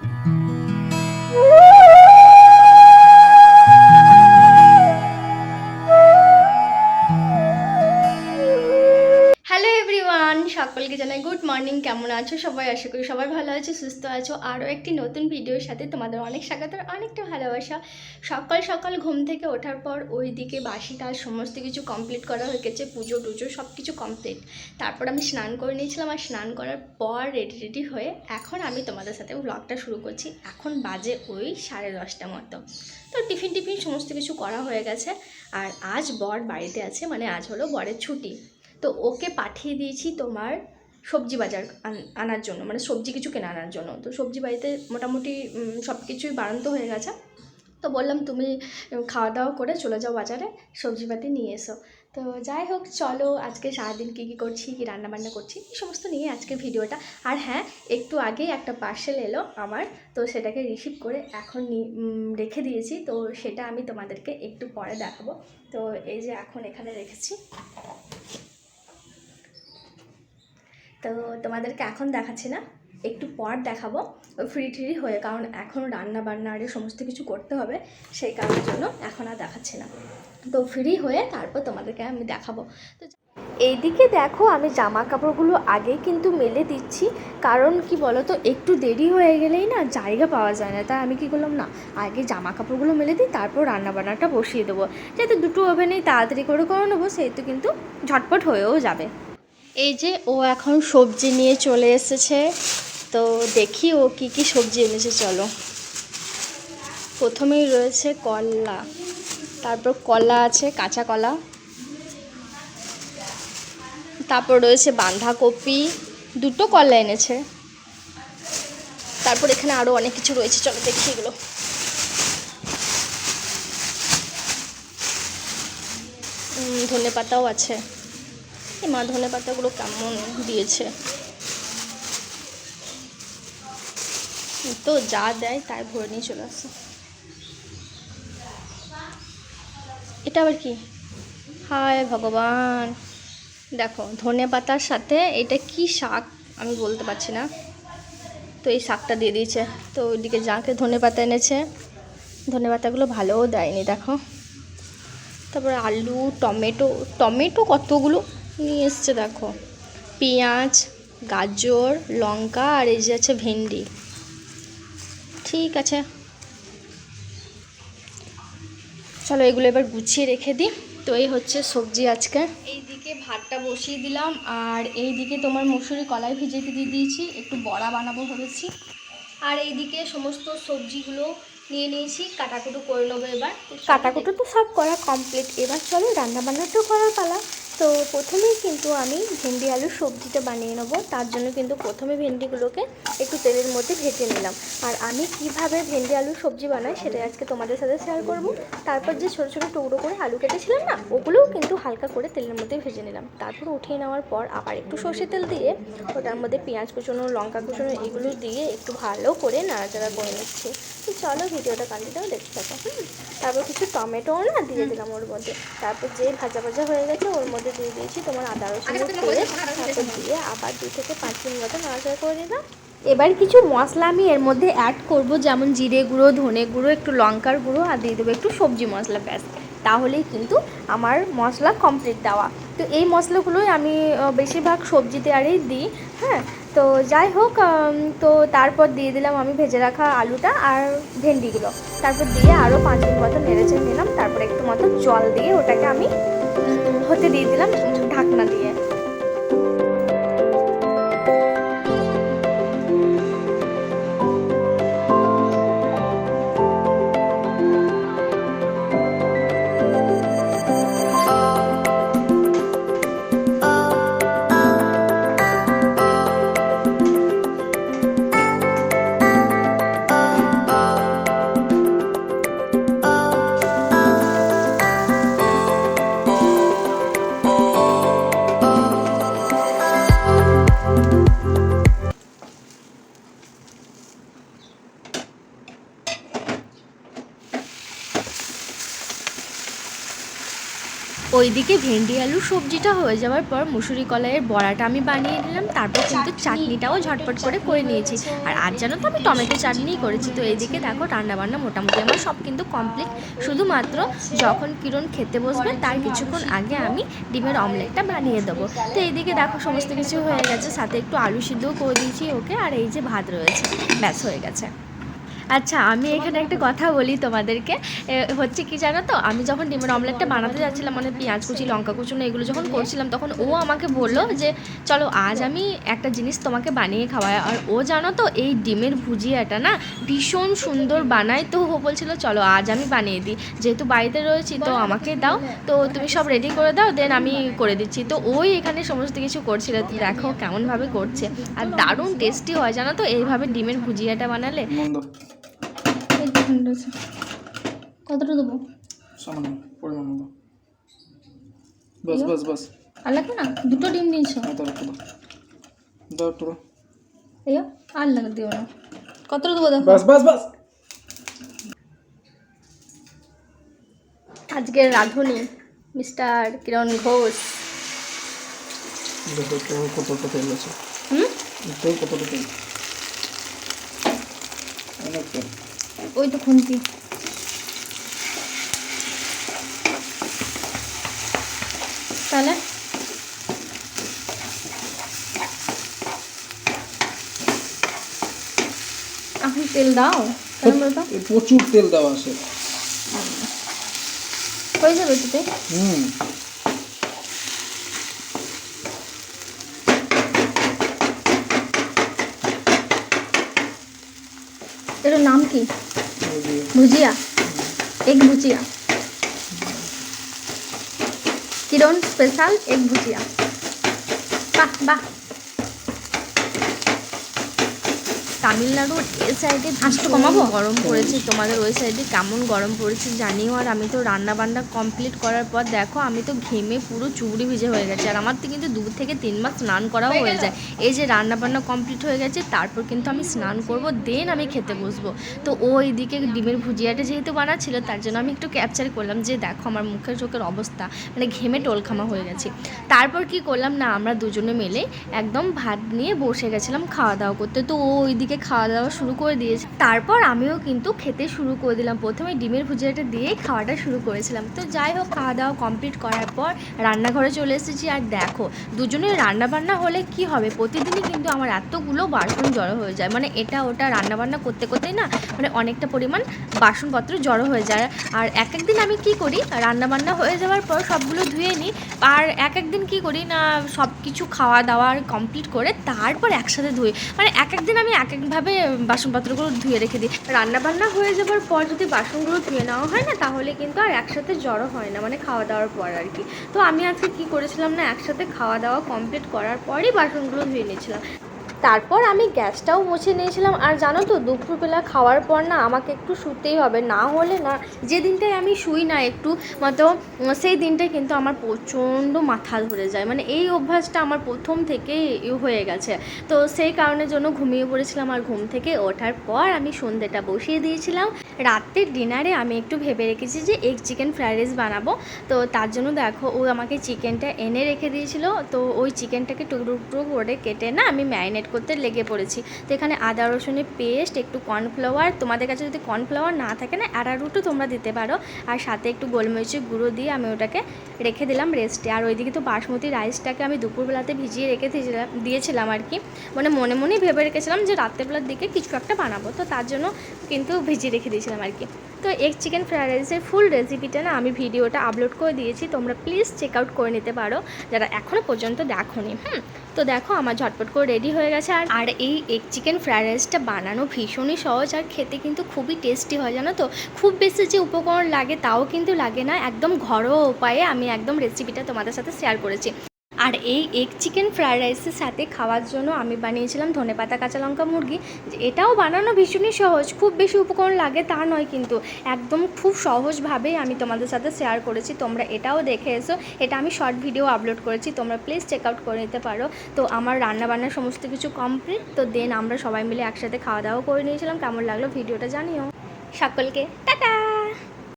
Thank you. কেমন আছো সবাই? আশা করি সবাই ভালো আছো, সুস্থ আছো। আরও একটি নতুন ভিডিওর সাথে তোমাদের অনেক স্বাগত আর অনেকটা ভালোবাসা। সকাল সকাল ঘুম থেকে ওঠার পর ওই দিকে বাসি কাজ সমস্ত কিছু কমপ্লিট করা হয়ে গেছে, পুজো টুজো সব কিছু কমপ্লিট তারপর আমি স্নান করে নিয়েছিলাম আর স্নান করার পর রেডি রেডি হয়ে এখন আমি তোমাদের সাথে ব্লগটা শুরু করছি। এখন বাজে ওই সাড়ে দশটা মতো। তো টিফিন টিফিন সমস্ত কিছু করা হয়ে গেছে আর আজ বর বাড়িতে আছে মানে আজ হলো বরের ছুটি। তো ওকে পাঠিয়ে দিয়েছি তোমার সবজি বাজার আনার জন্য মানে সবজি কিছু কেনা আনার জন্য। তো সবজি বাড়িতে মোটামুটি সব কিছুই বাড়ন্ত হয়ে গেছে। তো বললাম, তুমি খাওয়া দাওয়া করে চলে যাও বাজারে সবজিপাতি নিয়ে এসো। তো যাই হোক, চলো, আজকে সারাদিন কী কী করছি, কী রান্নাবান্না করছি, এই সমস্ত নিয়ে আজকে ভিডিওটা। আর হ্যাঁ একটু আগে একটা পার্সেল এলো আমার, তো সেটাকে রিসিভ করে এখন রেখে দিয়েছি। তো সেটা আমি তোমাদেরকে একটু পরে দেখাবো। তো এই যে এখন এখানে রেখেছি। তো তোমাদেরকে এখন দেখাচ্ছি না, একটু পর দেখাবো ফ্রি ট্রি হয়ে, কারণ এখন রান্না বান্না আর সমস্ত কিছু করতে হবে, সেই কারণের জন্য এখন আর দেখাচ্ছি না। তো ফ্রি হয়ে তারপর তোমাদেরকে আমি দেখাবো। তো এইদিকে দেখো আমি জামা কাপড়গুলো আগেই কিন্তু মেলে দিচ্ছি, কারণ কি বলো তো একটু দেরি হয়ে গেলেই না জায়গা পাওয়া যায় না, তাই আমি কি করলাম না, আগে জামা কাপড়গুলো মেলে দিই, তারপর রান্না বান্নাটা বসিয়ে দেবো। যাতে দুটো ওভেনেই তাড়াতাড়ি করে করে নেব, সেহেতু কিন্তু ঝটপট হয়েও যাবে। এই যে ও এখন সবজি নিয়ে চলে এসেছে। তো দেখি ও কি কি সবজি এনেছে, চলো। প্রথমেই রয়েছে কলা। তারপর কলা আছে, কাঁচা কলা। তারপর রয়েছে বাঁধাকপি। দুটো কলা এনেছে। তারপর এখানে আরও অনেক কিছু রয়েছে, চলো দেখি এগুলো। ধনে পাতাও আছে। মা ধনে পাতাগুলো কেমন দিয়েছে। তো যা দেয় তাই ভরে নিয়ে চলে আসে এটা আবার কি? হায় ভগবান। দেখো, ধনে পাতার সাথে এটা কি শাক আমি বলতে পারছি না। তো এই শাকটা দিয়ে দিয়েছে। তো ওইদিকে যাকে ধনে পাতা এনেছে, ধনে পাতাগুলো ভালোও দেয়নি, দেখো। তারপরে আলু, টমেটো টমেটো কতগুলো? নিয়ে এসছে, দেখো। পেঁয়াজ, গাজর, লঙ্কা, আর এই যে আছে ভেন্ডি। ঠিক আছে। চলো এগুলো এবার গুছিয়ে রেখে দিই। তো এই হচ্ছে সবজি আজকে। এইদিকে ভাতটা বসিয়ে দিলাম, আর এইদিকে তোমার মুসুরি কলাই ভিজেতে দিয়ে দিয়েছি। একটু বড়া বানাবো ভেবেছি। আর এইদিকে সমস্ত সবজিগুলো নিয়ে নিয়েছি। কাটাকুটো করে নেব এবার। কাটাকুটো তো সব করা কমপ্লিট এবার চলো রান্না বান্নাটাও করার পালা। তো প্রথমেই কিন্তু আমি ভেন্ডি আলুর সবজিটা বানিয়ে নেব। তার জন্য কিন্তু প্রথমে ভেন্ডিগুলোকে একটু তেলের মধ্যে ভেজে নিলাম। আর আমি কীভাবে ভেন্ডি আলুর সবজি বানাই সেটাই আজকে তোমাদের সাথে শেয়ার করব। তারপর যে ছোটো ছোটো টুকরো করে আলু কেটেছিলাম না, ওগুলোও কিন্তু হালকা করে তেলের মধ্যে ভেজে নিলাম। তারপর উঠিয়ে নেওয়ার পর আবার একটু সর্ষে তেল দিয়ে ওটার মধ্যে পেঁয়াজ কুচোনো লঙ্কা কুচোনো এগুলো দিয়ে একটু ভালো করে নাড়াচাড়া করে নিচ্ছি। তো চলো ভিডিওটা কন্টিনিউ দেখতে থাকো হুম? তারপর কিছু টমেটোও না দিয়ে দিলাম ওর মধ্যে। তারপর যে ভাজা ভাজা হয়ে গেছে ওর মধ্যে দিয়ে দিয়েছি তোমার আদা রসুন পেস্ট তারপর দিয়ে আবার দু থেকে পাঁচ মিনিট মতো নাড়াচাড়া করে নিলাম। এবার কিছু মশলা আমি এর মধ্যে অ্যাড করব যেমন জিরে গুঁড়ো ধনে গুঁড়ো একটু লঙ্কার গুঁড়ো আর দিয়ে দেবো একটু সবজি মশলা ব্যাস। তাহলেই কিন্তু আমার মশলা কমপ্লিট দেওয়া। তো এই মশলাগুলোই আমি বেশিরভাগ সবজিতে আরই দিই হ্যাঁ? তো যাই হোক তো তারপর দিয়ে দিলাম আমি ভেজে রাখা আলুটা আর ভেন্ডিগুলো। তারপর দিয়ে আরও পাঁচ মিনিট মতো নেড়েচে নিলাম, তারপর একটু মতো জল দিয়ে ওটাকে আমি হতে দিয়ে দিলাম ঢাকনা দিয়ে। ওইদিকে ভেন্ডি, আলু, সবজিটা হয়ে যাওয়ার পর মুসুরি কলাইয়ের বড়াটা আমি বানিয়ে নিলাম। তারপর কিন্তু চাটনিটাও ঝটপট করে করে নিয়েছি। আর আজ জানো তো আমি টমেটো চাটনিই করেছি। তো এইদিকে দেখো রান্নাবান্না মোটামুটি আমার সব কিন্তু কমপ্লিট। শুধুমাত্র যখন কিরণ খেতে বসবে, তার কিছুক্ষণ আগে আমি ডিমের অমলেটটা বানিয়ে দেবো। তো এইদিকে দেখো সমস্ত কিছু হয়ে গেছে। সাথে একটু আলু সিদ্ধও করে দিয়েছি ওকে। আর এই যে ভাত রয়েছে, ব্যাস হয়ে গেছে। আচ্ছা আমি এখানে একটা কথা বলি তোমাদেরকে। হচ্ছে কি জানো তো? আমি যখন ডিমের অমলেটটা বানাতে যাচ্ছিলাম মানে পেঁয়াজ কুচি, লঙ্কা কুচুনো, এগুলো যখন করছিলাম, তখন ও আমাকে বলল যে, চলো, আজ আমি একটা জিনিস তোমাকে বানিয়ে খাওয়াই। আর ও জানো তো, এই ডিমের ভুজিয়াটা না ভীষণ সুন্দর বানায়। তো ও বলছিল, চলো, আজ আমি বানিয়ে দিই। যেহেতু বাড়িতে রয়েছি, তো আমাকে দাও। তো তুমি সব রেডি করে দাও দেন আমি করে দিচ্ছি। তো ওই এখানে সমস্ত কিছু করছিল। দেখো কেমনভাবে করছে। আর দারুণ টেস্টি হয়, জানো তো? এইভাবে ডিমের ভুজিয়াটা বানালে। কতটা দেবো? সামান্য পরিমাণ মতো। বাস বাস বাস। আর লাগবে না? দুটো ডিম দিয়েছ আর দাও একটু এই আর লাগে দিও না। কতটা দেবো দেখো? বাস বাস বাস। আজকের রাঁধুনি মিস্টার কিরণ ঘোষ। কতটা তেল আছে? হুম? কতটা তেল? অনেক তেল। ওই তো খুন্তি। তাহলে? এখন তেল দাও? প্রচুর তেল দেওয়া আছে। হয়ে যাবে তোতে হুম। এটার নাম কি? Bhujia. Egg bhujia. Kiran special egg bhujia. বাহ বাহ। তামিলনাড়ুর এ সাইডে আজকে কমাবো? গরম পড়েছে তোমাদের ওই সাইডে কেমন গরম পড়েছে জানিও। আর আমি তো রান্না বান্না কমপ্লিট করার পর দেখো আমি তো ঘেমে পুরো চুবড়ি ভিজে হয়ে গেছে। আর আমার তো কিন্তু দু থেকে তিন মাস স্নান করাও হয়ে যায়। এই যে রান্না বান্না কমপ্লিট হয়ে গেছে তারপর কিন্তু আমি স্নান করব দেন আমি খেতে বসবো। তো ও এইদিকে ডিমের ভুজিয়াটা যেহেতু বানাচ্ছিল তার জন্য আমি একটু ক্যাপচার করলাম যে দেখো আমার মুখের চোখের অবস্থা মানে ঘেমে টোলখামা হয়ে গেছে। তারপর কি করলাম না আমরা দুজনে মিলে একদম ভাত নিয়ে বসে গেছিলাম খাওয়া দাওয়া করতে। তো ও ওইদিকে খাওয়া দাওয়া শুরু করে দিয়েছে। তারপর আমিও কিন্তু খেতে শুরু করে দিলাম। প্রথমে ডিমের ভুজিয়াটা দিয়েই খাওয়াটা শুরু করেছিলাম। তো যাই হোক খাওয়া দাওয়া কমপ্লিট করার পর রান্নাঘরে চলে এসেছি। আর দেখো, দুজনের রান্না বান্না হলে কি হবে? প্রতিদিনই কিন্তু আমার এতগুলো বাসন জড়ো হয়ে যায়। মানে এটা ওটা রান্না বান্না করতে করতেই না মানে অনেকটা পরিমাণ বাসনপত্র জড়ো হয়ে যায়। আর এক একদিন আমি কি করি? রান্না বান্না হয়ে যাওয়ার পর সবগুলো ধুয়ে নিই। আর এক একদিন কি করি না সব কিছু খাওয়া দাওয়া কমপ্লিট করে তারপর একসাথে ধুই। মানে এক একদিন আমি এক এক একভাবে বাসনপত্রগুলো ধুয়ে রেখে দিই। রান্না বান্না হয়ে যাওয়ার পর যদি বাসনগুলো ধুয়ে নেওয়া হয় না, তাহলে কিন্তু আর একসাথে জড়ো হয় না মানে খাওয়া দাওয়ার পর আর কি। তো আমি আজকে কি করেছিলাম না, একসাথে খাওয়া দাওয়া কমপ্লিট করার পরই বাসনগুলো ধুয়ে নিয়েছিলাম। তারপর আমি গ্যাসটাও মুছে নিয়েছিলাম। আর জানো তো, দুপুরবেলা খাওয়ার পর না আমাকে একটু শুতেই হবে। না হলে না, যে দিনটায় আমি শুই না একটু, মতো সেই দিনটায় কিন্তু আমার প্রচণ্ড মাথা ধরে যায়। মানে এই অভ্যাসটা আমার প্রথম থেকে হয়ে গেছে। তো সেই কারণের জন্য ঘুমিয়ে পড়েছিলাম আর ঘুম থেকে ওঠার পর আমি সন্ধ্যেটা বসিয়ে দিয়েছিলাম। রাত্রের ডিনারে আমি একটু ভেবে রেখেছি যে এগ চিকেন ফ্রাইড রাইস বানাবো। তো তার জন্য দেখো, ও আমাকে চিকেনটা এনে রেখে দিয়েছিল। তো ওই চিকেনটাকে টুকরো টুকরো করে কেটে না আমি ম্যারিনেট করতে লেগে পড়েছি। তো এখানে আদা, রসুনের পেস্ট একটু কর্নফ্লাওয়ার তোমাদের কাছে যদি কর্নফ্লাওয়ার না থাকে না, অ্যারারুটও তোমরা দিতে পারো। আর সাথে একটু গোলমরিচের গুঁড়ো দিয়ে আমি ওটাকে রেখে দিলাম রেস্টে আর ওইদিকে তো বাসমতি রাইসটাকে আমি দুপুরবেলাতে ভিজিয়ে রেখে দিয়েছিলাম আর কি। মানে মনে মনেই ভেবে রেখেছিলাম যে রাত্রেবেলার দিকে কিছু একটা বানাবো। তো তার জন্য কিন্তু ভিজিয়ে রেখে দিয়েছিলাম আর কি। তো এগ চিকেন ফ্রাইড রাইসের ফুল রেসিপিটা না আমি ভিডিওটা আপলোড করে দিয়েছি, তোমরা প্লিজ চেক আউট করে নিতে পারো, যারা এখনও পর্যন্ত দেখোনি। হুম, তো দেখো আমার ঝটপট করে রেডি হয়ে গেছে আর আর এই এগ চিকেন ফ্রাইড রাইসটা বানানো ভীষণই সহজ আর খেতে কিন্তু খুবই টেস্টি হয়, জানো তো? খুব বেশি যে উপকরণ লাগে তাও কিন্তু লাগে না, একদম ঘরোয়া উপায়ে আমি একদম রেসিপিটা তোমাদের সাথে শেয়ার করেছি। আর এই এগ চিকেন ফ্রায়েড রাইসের সাথে খাওয়ার জন্য আমি বানিয়েছিলাম ধনেপাতা কাঁচা লঙ্কা মুরগি। এটাও বানানো ভীষণই সহজ, খুব বেশি উপকরণ লাগে তা নয় কিন্তু একদম খুব সহজভাবেই আমি তোমাদের সাথে শেয়ার করেছি, তোমরা এটাও দেখে এসো। এটা আমি শর্ট ভিডিও আপলোড করেছি, তোমরা প্লিজ চেক আউট করে নিতে পারো। তো আমার রান্না বান্নার সমস্ত কিছু কমপ্লিট তো দেন আমরা সবাই মিলে একসাথে খাওয়া দাওয়া করে নিয়েছিলাম। কেমন লাগল ভিডিওটা জানিও। সকলকে, টাটা!